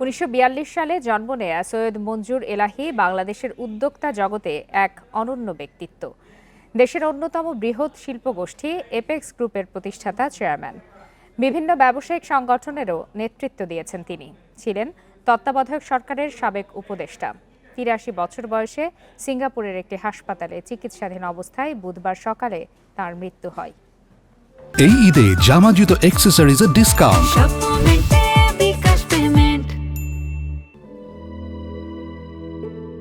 উনিশশো বিয়াল্লিশ সালে জন্ম নেয়া সৈয়দ মঞ্জুর এলাহি বাংলাদেশের উদ্যোক্তা জগতে এক অনন্য ব্যক্তিত্ব। দেশের অন্যতম বৃহৎ শিল্পগোষ্ঠী এপেক্স গ্রুপের প্রতিষ্ঠাতা চেয়ারম্যান। বিভিন্ন ব্যবসায়িক সংগঠনেরও নেতৃত্ব দিয়েছেন তিনি। ছিলেন তত্ত্বাবধায়ক সরকারের সাবেক উপদেষ্টা। তিরাশি বছর বয়সে সিঙ্গাপুরের একটি হাসপাতালে চিকিৎসাধীন অবস্থায় বুধবার সকালে তার মৃত্যু হয়। এই ঈদে জামা জুতো অ্যাক্সেসরিজের ডিসকাউন্ট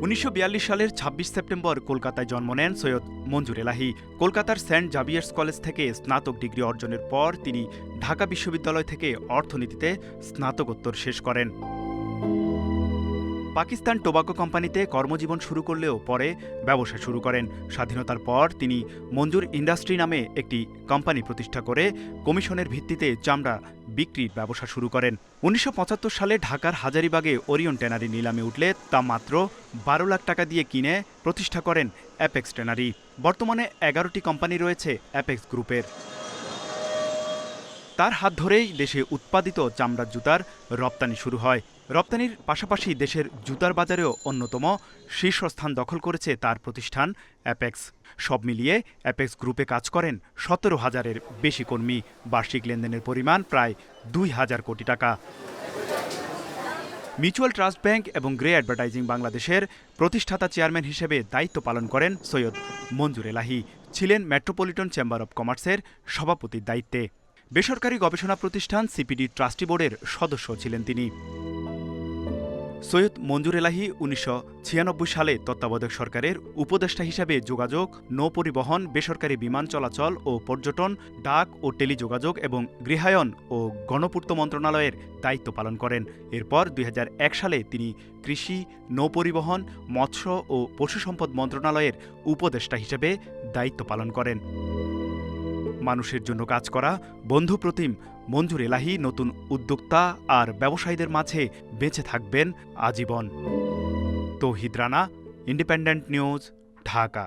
উনিশশো বিয়াল্লিশ সালের ২৬ সেপ্টেম্বর কলকাতায় জন্ম নেন সৈয়দ মঞ্জুর এলাহি। কলকাতার সেন্ট জাভিয়ার্স কলেজ থেকে স্নাতক ডিগ্রি অর্জনের পর তিনি ঢাকা বিশ্ববিদ্যালয় থেকে অর্থনীতিতে স্নাতকোত্তর শেষ করেন। পাকিস্তান টোবাকো কোম্পানিতে কর্মজীবন শুরু করলেও পরে ব্যবসা শুরু করেন। স্বাধীনতার পর তিনি মঞ্জুর ইন্ডাস্ট্রি নামে একটি কোম্পানি প্রতিষ্ঠা করে কমিশনের ভিত্তিতে চামড়া বিক্রির ব্যবসা শুরু করেন। উনিশশো পঁচাত্তর সালে ঢাকার হাজারিবাগে ওরিয়ন ট্যানারি নিলামে উঠলে তা মাত্র বারো লাখ টাকা দিয়ে কিনে প্রতিষ্ঠা করেন অ্যাপেক্স ট্যানারি। বর্তমানে এগারোটি কোম্পানি রয়েছে অ্যাপেক্স গ্রুপের। তার হাত ধরেই দেশে উৎপাদিত চামড়ার জুতার রপ্তানি শুরু হয়। রপ্তানির পাশাপাশি দেশের জুতার বাজারেও অন্যতম শীর্ষস্থান দখল করেছে তার প্রতিষ্ঠান অ্যাপেক্স। সব মিলিয়ে অ্যাপেক্স গ্রুপে কাজ করেন সতেরো হাজারের বেশি কর্মী। বার্ষিক লেনদেনের পরিমাণ প্রায় দুই হাজার কোটি টাকা। মিউচুয়াল ট্রাস্ট ব্যাংক এবং গ্রে অ্যাডভার্টাইজিং বাংলাদেশের প্রতিষ্ঠাতা চেয়ারম্যান হিসেবে দায়িত্ব পালন করেন সৈয়দ মঞ্জুর এলাহি, ছিলেন মেট্রোপলিটন চেম্বার অব কমার্সের সভাপতির দায়িত্বে। বেসরকারি গবেষণা প্রতিষ্ঠান সিপিডি ট্রাস্টি বোর্ডের সদস্য ছিলেন তিনি। সৈয়দ মঞ্জুর এলাহি উনিশশো ছিয়ানব্বই সালে তত্ত্বাবধায়ক সরকারের উপদেষ্টা হিসাবে যোগাযোগ, নৌপরিবহন, বেসরকারি বিমান চলাচল ও পর্যটন, ডাক ও টেলিযোগাযোগ এবং গৃহায়ন ও গণপূর্ত মন্ত্রণালয়ের দায়িত্ব পালন করেন। এরপর দুই হাজার এক সালে তিনি কৃষি, নৌপরিবহন, মৎস্য ও পশু সম্পদ মন্ত্রণালয়ের উপদেষ্টা হিসেবে দায়িত্ব পালন করেন। মানুষের জন্য কাজ করা, বন্ধু প্রতিম, মঞ্জুর এলাহি, নতুন উদ্যোক্তা আর ব্যবসায়ীদের মাঝে বেঁচে থাকবেন আজীবন। Touhid Rana, Independent News, Dhaka.